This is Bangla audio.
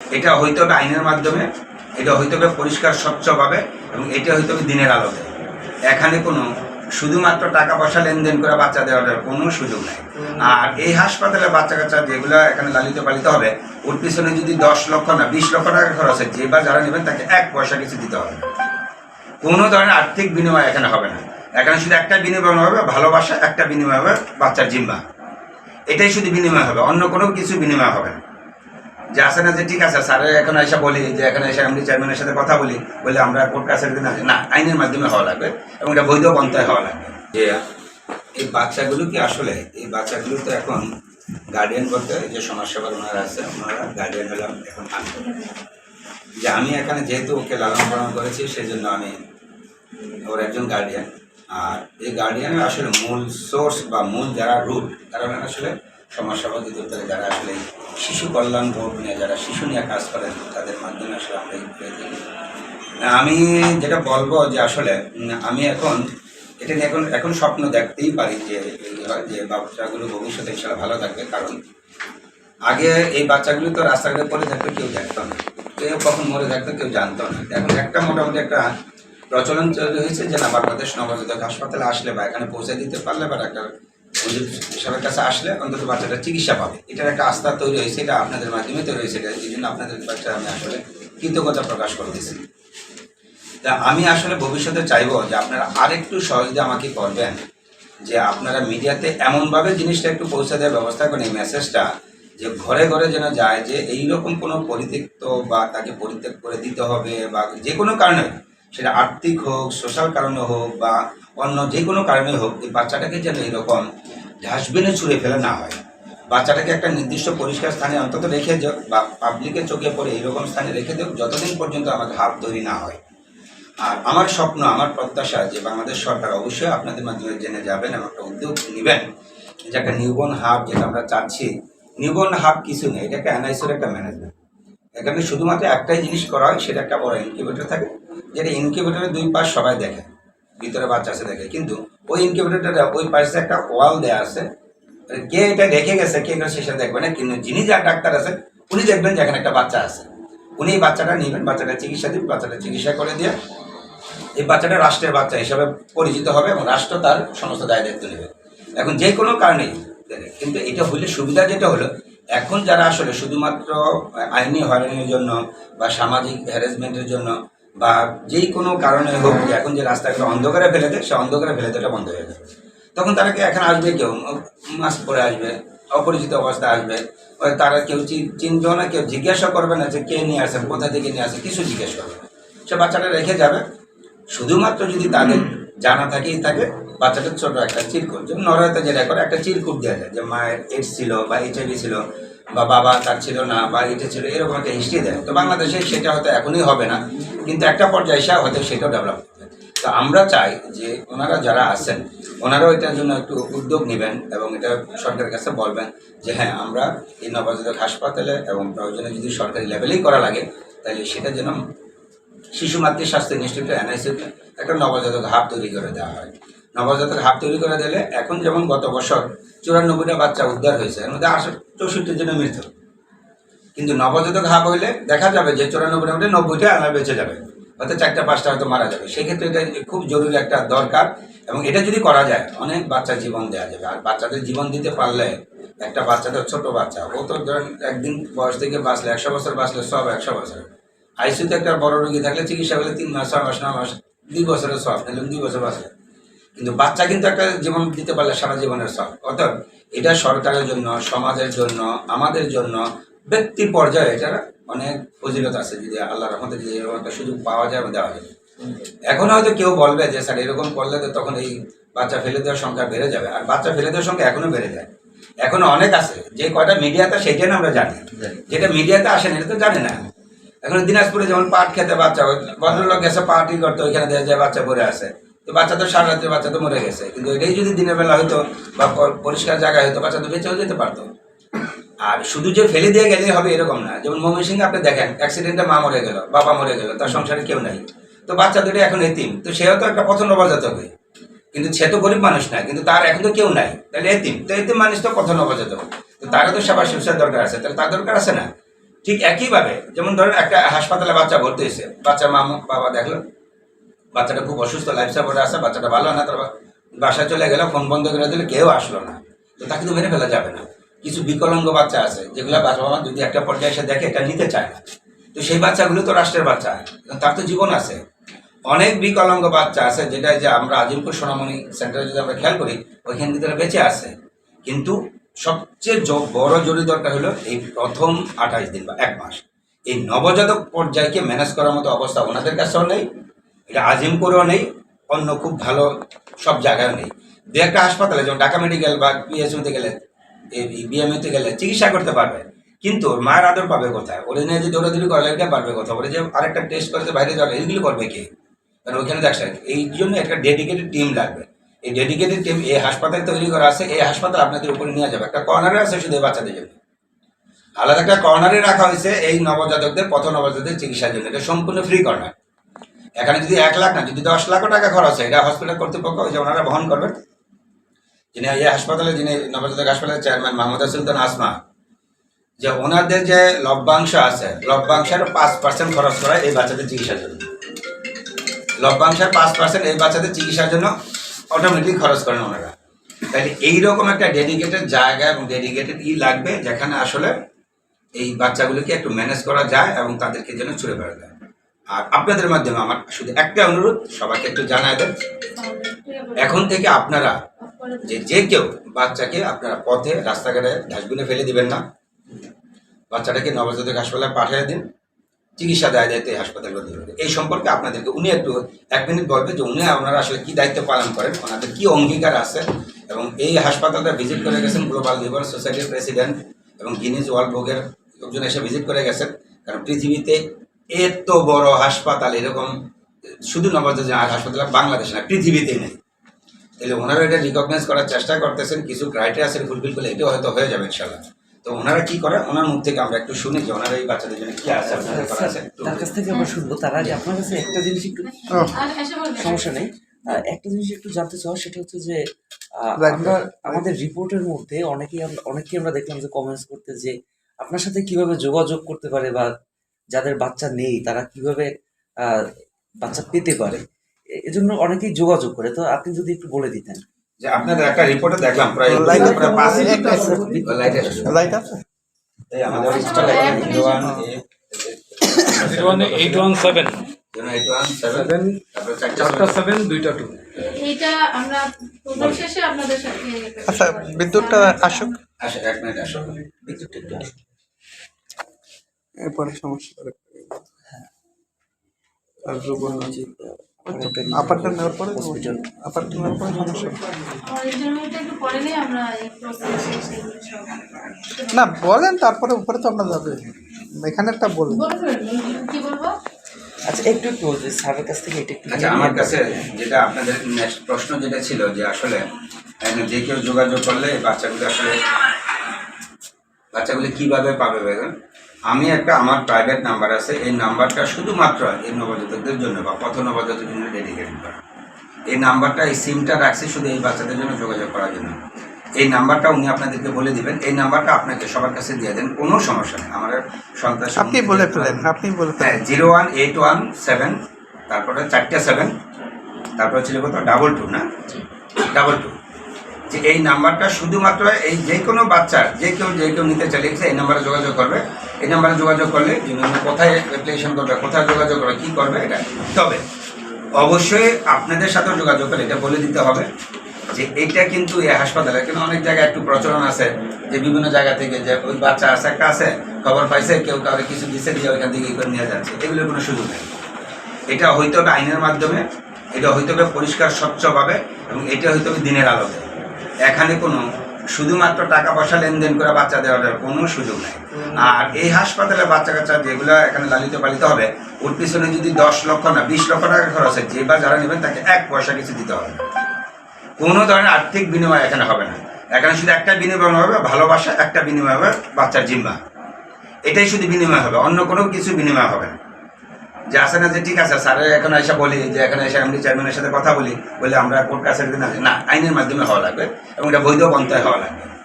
এটা হইতে হবে আইনের মাধ্যমে, এটা হইতে হবে পরিষ্কার, স্বচ্ছভাবে, এবং এটা হইতে হবে দিনের আলোতে। এখানে কোনো, শুধুমাত্র টাকা পয়সা লেনদেন করে বাচ্চা দেওয়ার কোনো সুযোগ নাই। আর এই হাসপাতালে বাচ্চা কাচ্চা যেগুলো এখানে লালিত পালিত হবে, ওর পিছনে যদি দশ লক্ষ না, বিশ লক্ষ টাকা খরচ হয়, যে বা যারা নেবেন তাকে এক পয়সা কিছু দিতে হবে। কোনো ধরনের আর্থিক বিনিময় এখানে হবে না। এখানে শুধু একটা বিনিময় হবে, ভালোবাসা, একটা বিনিময় হবে বাচ্চার জিম্বা এটাই শুধু বিনিময় হবে, অন্য কোনো কিছু বিনিময় হবে না। যে আসে না যে ঠিক আছে, স্যার, এখন এসে বলি যে এখানে এসে আমি চেয়ারম্যানের সাথে কথা বলি, বলে আমরা কোর্ট কাছের দিন না আইনের মাধ্যমে হওয়া লাগবে এবং এটা বৈধ পন্থায় হওয়া লাগবে। যে এই বাচ্চাগুলো কি আসলে, এই বাচ্চাগুলো তো এখন গার্ডিয়ান বলতে যে সমাজসেবার ওনারা আছে, ওনারা গার্ডিয়ান হলাম এখন যে আমি এখানে যেহেতু ওকে লালন পালন করেছি সেই জন্য আমি ওর একজন গার্ডিয়ান আর এই গার্ডিয়ানের আসলে মূল সোর্স বা মূল যারা রুট তারা আসলে সমাজসেবা অধিদপ্তরে যারা আসলে শিশু কল্যাণ বোর্ড নিয়ে যারা শিশু নিয়ে কাজ করেন, তাদের মাধ্যমে আসলে আমরা পেয়ে থাকি। আমি যেটা বলব যে আসলে আমি এখন, এটা নিয়ে এখন এখন স্বপ্ন দেখতেই পারি যে যে বাচ্চাগুলো ভবিষ্যতে ইনশাল্লাহ ভালো থাকবে, কারণ আগে এই বাচ্চাগুলো তো রাস্তাঘাটে পড়ে থাকতো, কেউ দেখতো না কেউ কখন মরে থাকতো, কেউ জানতো না এখন একটা মোটামুটি একটা প্রচলন হয়েছে যে না, বাংলাদেশ নবজাতক হাসপাতালে আসলে বা এখানে পৌঁছে দিতে পারলে বা ডাক্তার সাহেবের কাছে আসলে অন্তত বাচ্চাটা চিকিৎসা পাবে। এটার একটা আস্থা তৈরি হয়েছে, এটা আপনাদের মাধ্যমে তৈরি হয়েছে, এটা এই জন্য আপনাদের কাছে আমি আসলে কৃতজ্ঞতা প্রকাশ করতেছি। তা আমি আসলে ভবিষ্যতে চাইব যে আপনারা আরেকটু সহজে আমাকে করবেন, যে আপনারা মিডিয়াতে এমনভাবে জিনিসটা একটু পৌঁছে দেওয়ার ব্যবস্থা করেন এই মেসেজটা, যে ঘরে ঘরে যেন যায়, যে এইরকম কোনো পরিত্যক্ত বা তাকে পরিত্যাগ করে দিতে হবে বা যে কোনো কারণে সেটা আর্থিক হোক সোশ্যাল কারণে হোক বা অন্য যে কোনো কারণে হোক, এই বাচ্চাটাকে যেন এরকম ডাস্টবিনে ছুঁড়ে ফেলে না হয়। বাচ্চাটাকে একটা নির্দিষ্ট পরিষ্কার স্থানে অন্তত রেখে বা পাবলিকের চোখে পড়ে এইরকম স্থানে রেখে দেও যতদিন পর্যন্ত আমাদের হাত তৈরি না হয়। আর আমার স্বপ্ন, আমার প্রত্যাশা যে বাংলাদেশ সরকার অবশ্যই আপনাদের মাধ্যমে জেনে যাবেন এবং একটা উদ্যোগ নেবেন। যে একটা নিউবর্ন হাব যেটা আমরা চাচ্ছি। নিউবর্ন হাব কিছু নেই, এটা একটা এনআইসির একটা ম্যানেজমেন্ট এখানে শুধুমাত্র একটাই জিনিস করা হয়, সেটা একটা বড় ইনকিউবেটর থাকে। যেটা ইনকিউবেটরের দুই পাশ সবাই দেখে ভিতরে বাচ্চা আছে দেখে। কিন্তু ওই ইনকিউবেটরটা ওই পাশে একটা ওয়াল দেওয়া আছে। কে এটা রেখে গেছে কে এটা সেটা দেখবে না কিন্তু যিনি যার ডাক্তার আছে উনি দেখবেন যে এখানে একটা বাচ্চা আছে। উনি এই বাচ্চাটা নেবেন বাচ্চাটা চিকিৎসা দিবেন বাচ্চাটা চিকিৎসা করে দিয়ে এই বাচ্চাটা রাষ্ট্রের বাচ্চা হিসাবে পরিচিত হবে এবং রাষ্ট্র তার সমস্ত দায় দায়িত্ব নেবে। এখন যে কোনো কারণেই দেখে, কিন্তু এটা হলে সুবিধা যেটা হলো এখন যারা আসলে শুধুমাত্র আইনি হয়রানির জন্য বা সামাজিক হ্যারাসমেন্টের জন্য বা যেই কোনো কারণে হোক এখন যে রাস্তাগুলো অন্ধকারে ফেলে দেয়, সে অন্ধকারে ফেলে দেওয়াটা বন্ধ হয়ে যাবে। তখন তারা এখানে আসবে কেউ মাস্ক পরে আসবে, অপরিচিত অবস্থা আসবে। তারা কেউ চিনবেও না, কেউ জিজ্ঞাসা করবে না যে কে নিয়ে আসেন কোথা থেকে নিয়ে আসে, কিছু জিজ্ঞেস করবে। সে বাচ্চাটা রেখে যাবে। শুধুমাত্র যদি তাদের জানা থাকেই থাকে বাচ্চাটার ছোট একটা চিরকুট, যেমন নরহতে যেটা করে, একটা চিরকুট দেওয়া যায়। যে মায়ের এইডস ছিল বা এইচআইভি ছিল বা বাবা তার ছিল না বা এটা ছিল, এরকম একটা হিস্ট্রি দেয়। তো বাংলাদেশে সেটা হয়তো এখনই হবে না, কিন্তু একটা পর্যায়ে এসে হয়তো সেটাও ডেভেলপ তো আমরা চাই যে ওনারা যারা আছেন, ওনারাও এটার জন্য একটু উদ্যোগ নেবেন এবং এটা সরকারের কাছে বলবেন যে হ্যাঁ আমরা এই নবজাতক হাসপাতালে এবং প্রয়োজনে যদি সরকারি লেভেলেই করা লাগে, তাহলে সেটা যেন শিশু মাতৃ স্বাস্থ্য ইনস্টিটিউট এনআইসিতে একটা নবজাতক হাব তৈরি করে দেওয়া হয়। নবজাতক হাব তৈরি করে দিলে এখন যেমন গত বছর চুরানব্বইটা বাচ্চা উদ্ধার হয়েছে, এর মধ্যে আশো চৌষট্টি জন মৃত কিন্তু নবজাতক হাব হইলে দেখা যাবে যে চুরানব্বইটার মধ্যে নব্বইটা আলাদা বেঁচে যাবে, হয়তো চারটা, পাঁচটা হয়তো মারা যাবে। সেক্ষেত্রে এটা খুব জরুরি একটা দরকার এবং এটা যদি করা যায়, অনেক বাচ্চার জীবন দেওয়া যাবে। আর বাচ্চাদের জীবন দিতে পারলে একটা বাচ্চা তো ছোট বাচ্চা, ও তো ধরেন একদিন বয়স থেকে বাঁচলে, একশো বছর বাঁচলে সব একশো বছর। আইসিউতে একটা বড় রোগী থাকলে চিকিৎসা করলে তিন মাস, ছয় মাস, নয় মাস, দুই বছরের সব, নাহলে দুই বছর বাঁচলে। কিন্তু বাচ্চা কিন্তু একটা জীবন দিতে পারলে সারা জীবনের সব অর্থাৎ এটা সরকারের জন্য, সমাজের জন্য, আমাদের জন্য, ব্যক্তি পর্যায়ে এটার অনেক ফজিলত আছে যদি আল্লাহ রহমতে যদি এরকম একটা সুযোগ পাওয়া যায় দেওয়া যায়। এখন হয়তো কেউ বলবে যে, স্যার, এরকম করলে তো তখন এই বাচ্চা ফেলে দেওয়ার সংখ্যা বেড়ে যাবে। আর বাচ্চা ফেলে দেওয়ার সংখ্যা এখনও বেড়ে যায়। এখনও অনেক আছে। যে কয়টা মিডিয়াতে সেটাই না আমরা জানি। যেটা মিডিয়াতে আসে না এটা তো জানে না। এখন দিনাজপুরে যেমন পাট খেতে বাচ্চা ভদ্রলোক গেছে পার্টি করতে, ওইখানে দেখা যায় বাচ্চা পড়ে আছে। তো বাচ্চা তো সারা রাত্রে বাচ্চা তো মরে গেছে। কিন্তু এটাই যদি দিনের বেলা হয়তো বা পরিষ্কার জায়গায় হয়তো বাচ্চা তো বেঁচেও যেতে পারতো। আর শুধু যে ফেলে দিয়ে গেলেই হবে এরকম না। যেমন ময়মনসিংহে আপনি দেখেন অ্যাক্সিডেন্টে মা মরে গেল, বাবা মরে গেল, তার সংসারে কেউ নাই। তো বাচ্চা দুটো এখন এতিম, তো সেও তো একটা পছন্দ বাজাতে হবে কিন্তু সে তো গরিব মানুষ না, কিন্তু তার এখন তো কেউ নাই। তাহলে এতিম, তো এতিম মানুষ তো পছন্দ বাজাতে হবে তো তারও তো সেবা শিক্ষার দরকার আছে, তাহলে তার দরকার আছে না। ঠিক একইভাবে, যেমন ধরেন একটা হাসপাতালে বাচ্চা ভর্তি হয়েছে, বাচ্চা মা বাবা দেখল বাচ্চাটা খুব অসুস্থ লাইফ সাপোর্টে আছে, বাচ্চাটা ভালো না তার বা- বাসায় চলে গেল ফোন বন্ধ করে দিলে, কেউ আসলো না। তো তাকে তো মেরে ফেলা যাবে না। কিছু বিকলাঙ্গ বাচ্চা আছে, যেগুলো বাবা যদি একটা পর্যায়ে এসে দেখে, এটা নিতে চায় না। তো সেই বাচ্চাগুলো তো রাষ্ট্রের বাচ্চা তার তো জীবন আছে। অনেক বিকলাঙ্গ বাচ্চা আছে যেটা যে আমরা আজিমপুর সোনামণি সেন্টারে যদি আমরা খেয়াল করি, ওইখান ভিতরে বেঁচে আছে। কিন্তু সবচেয়ে বড় জরুরি দরকার হলো এই প্রথম আঠাশ দিন বা এক মাস। এই নবজাতক পর্যায়কে ম্যানেজ করার মতো অবস্থা ওনাদের কাছেও নেই এটা আজিমপুরেও নেই, অন্য খুব ভালো সব জায়গায় নেই। দু একটা হাসপাতালে, যেমন ঢাকা মেডিকেল বা পিএসইউতে গেলে বিএমইতে গেলে চিকিৎসা করতে পারবে। কিন্তু মায়ের আদর পাবে কোথায়? ওরে নিয়ে যে দৌড়াদৌড়ি করে এটা পারবে কোথায়? ওরে যে আরেকটা টেস্ট করতে বাইরে যাবে এইগুলো করবে কে? কারণ ওইখানে দেখছে এই জন্য একটা ডেডিকেটেড টিম লাগবে। এই ডেডিকেটেড টিম এই হাসপাতাল তৈরি করা আছে, এই হাসপাতাল আপনাদের উপরে নিয়ে যাবে। একটা কর্নারে আছে শুধু বাচ্চাদের জন্য। আলাদা একটা কর্নারে রাখা হয়েছে এই নবজাতকদের, পথ নবজাতকদের চিকিৎসার জন্য। এটা সম্পূর্ণ ফ্রি কর্নার এখানে যদি এক লাখ না, যদি দশ লাখও টাকা খরচ হয়, এটা হসপিটাল কর্তৃপক্ষ যে ওনারা বহন করবেন। যিনি এই হাসপাতালে, যিনি নবজাতক হাসপাতালের চেয়ারম্যান মাহমুদা সুলতান আসমা, যে ওনাদের যে লভ্যাংশ আছে, লভ্যাংশের পাঁচ পার্সেন্ট খরচ করা এই বাচ্চাদের চিকিৎসার জন্য। লভ্যাংশের পাঁচ পার্সেন্ট এই বাচ্চাদের চিকিৎসার জন্য অটোমেটিক খরচ করেন ওনারা। তাহলে এইরকম একটা ডেডিকেটেড জায়গা এবং ডেডিকেটেড ই লাগবে, যেখানে আসলে এই বাচ্চাগুলোকে একটু ম্যানেজ করা যায় এবং তাদেরকে যেন ছুড়ে বেড়া যায় আর আপনাদের মাধ্যমে আমার শুধু একটা অনুরোধ, সবাইকে একটু জানায় দেন। এখন থেকে আপনারা যে যে কেউ বাচ্চাকে আপনারা পথে, রাস্তাঘাটে ডাস্টবিনে ফেলে দিবেন না। বাচ্চাটাকে নবজাতক হাসপাতালে পাঠিয়ে দিন, চিকিৎসা দেয় দায়িত্ব এই হাসপাতাল কর্তৃপক্ষ এই সম্পর্কে আপনাদেরকে উনি একটু, এক মিনিট বলবে যে উনি আপনারা আসলে কী দায়িত্ব পালন করেন, ওনাদের কী অঙ্গীকার আছে। এবং এই হাসপাতালটা ভিজিট করে গেছেন গ্লোবাল লিভার সোসাইটির প্রেসিডেন্ট এবং গিনিজ ওয়ার্ল্ড বুকের লোকজন এসে ভিজিট করে গেছেন। কারণ পৃথিবীতে এত বড় হাসপাতাল এরকম শুধু নবজাতক হাসপাতাল বাংলাদেশে না পৃথিবীতেই নেই। তাহলে ওনারা এটা রিকগনাইজ করার চেষ্টা করতেছেন কিছু ক্রাইটেরিয়া আছে ফুলফিল করলে এটাও হয়তো হয়ে যাবে ইনশাল্লাহ তো ওনারা কি করে ওনার মুখ থেকে আমরা একটু শুনি যে ওনারা এই বাচ্চাদের জন্য কি আছে আপনাদের করা আছে তার কাছ থেকে আমরা শুনব। তার আগে আপনার কাছে একটা জিনিস একটু সমস্যা নেই। একটা জিনিস একটু জানতে চাও সেটা হচ্ছে যে আমরা আমাদের রিপোর্টের মধ্যে অনেকেই আমরা অনেকেই আমরা দেখলাম যে কমেন্টস করতে যে আপনার সাথে কীভাবে যোগাযোগ করতে পারে বা যাদের বাচ্চা নেই তারা কীভাবে আহ, বাচ্চা পেতে পারে? এজন্য অনেকেই যোগাযোগ করে। তো আপনি যদি একটু বলে দিতেন। যে আপনাদের একটা রিপোর্টে দেখলাম প্রায় আছে? লাইট এই আমাদের এইট ওয়ান সেভেন আচ্ছা বিদ্যুৎটা আসুক। আসো এক মিনিট আসুক। বিদ্যুৎ একটু আসো। এরপরে সমস্যা করে আর রুবন যে, আহ, আপারটা নেওয়ার পরে হসপিটাল আপারটা নেওয়ার পরে সমস্যা একটু না বলেন তারপরে উপরে তো আমরা যাবে। এখানেরটা বলুন। কি বলব আচ্ছা একটু একটু স্যারের কাছ থেকে এটা একটু আচ্ছা আমার কাছে যেটা আপনাদের নেক্সট প্রশ্ন যেটা ছিল যে আসলে যে কেউ যোগাযোগ করলে বাচ্চাগুলো আসলে বাচ্চাগুলো কীভাবে পাবে বেগন আমি একটা আমার প্রাইভেট নাম্বার আছে এই নাম্বারটা শুধুমাত্র এই নবজাতকদের জন্য বা পথ নবজাতকদের জন্য ডেডিকেট করা। এই নাম্বারটা এই সিমটা রাখছি শুধু এই বাচ্চাদের জন্য যোগাযোগ করার জন্য। এই নাম্বারটা উনি আপনাদেরকে বলে দিবেন এই নাম্বারটা আপনাকে সবার কাছে দিয়ে দেন কোনো সমস্যা নেই। আমার সন্তান আপনি বলে ফেলেন আপনি বলে হ্যাঁ zero one eight one seven তারপরে চারটে সেভেন তারপরে ছিল কত ডাবল টু না? ডাবল টু যে এই নাম্বারটা শুধুমাত্র এই যে কোনো বাচ্চার যে কেউ যে কেউ নিতে চাইলে এই নাম্বারে যোগাযোগ করবে। এই নাম্বারে যোগাযোগ করলে কোথায় অ্যাপ্লিকেশন করবে, কোথায় যোগাযোগ করবে, কী করবে, এটা তবে অবশ্যই আপনাদের সাথেও যোগাযোগ করে এটা বলে দিতে হবে যে এইটা কিন্তু এই হাসপাতালে কিন্তু অনেক জায়গায় একটু প্রচলন আছে, যে বিভিন্ন জায়গা থেকে যে ওই বাচ্চা আছে, একটা আছে, খবর পাইছে, কেউ কাউকে কিছু দিছে, দিয়ে ওইখান থেকে করে নিয়ে যাচ্ছে। এগুলোর কোনো সুযোগ নেই। এটা হইতে হবে আইনের মাধ্যমে, এটা হইতে হবে পরিষ্কার, স্বচ্ছভাবে, এবং এটা হইতে হবে দিনের আলোতে। এখানে কোনো শুধুমাত্র টাকা পয়সা লেনদেন করে বাচ্চা দেওয়ার কোনো সুযোগ নেই। আর এই হাসপাতালে বাচ্চা কাচ্চা যেগুলো এখানে লালিত পালিত হবে, ওর পিছনে যদি দশ লক্ষ না, বিশ লক্ষ টাকা খরচ হয়, যে বা যারা নেবেন তাকে এক পয়সা কিছু দিতে হবে কোনো ধরনের আর্থিক বিনিময় এখানে হবে না। এখানে শুধু একটা বিনিময় হবে, ভালোবাসা, একটা বিনিময় হবে বাচ্চার জিম্মা। এটাই শুধু বিনিময় হবে, অন্য কোনো কিছু বিনিময় হবে না। যে আসে না যে ঠিক আছে স্যার এখন এসে বলি, যে এখানে এসে এমনি চেয়ারম্যানের সাথে কথা বলি, বলে আমরা কোর্ট কাছে না, আইনের মাধ্যমে হওয়া লাগবে এবং এটা বৈধ পন্থায় হওয়া লাগবে।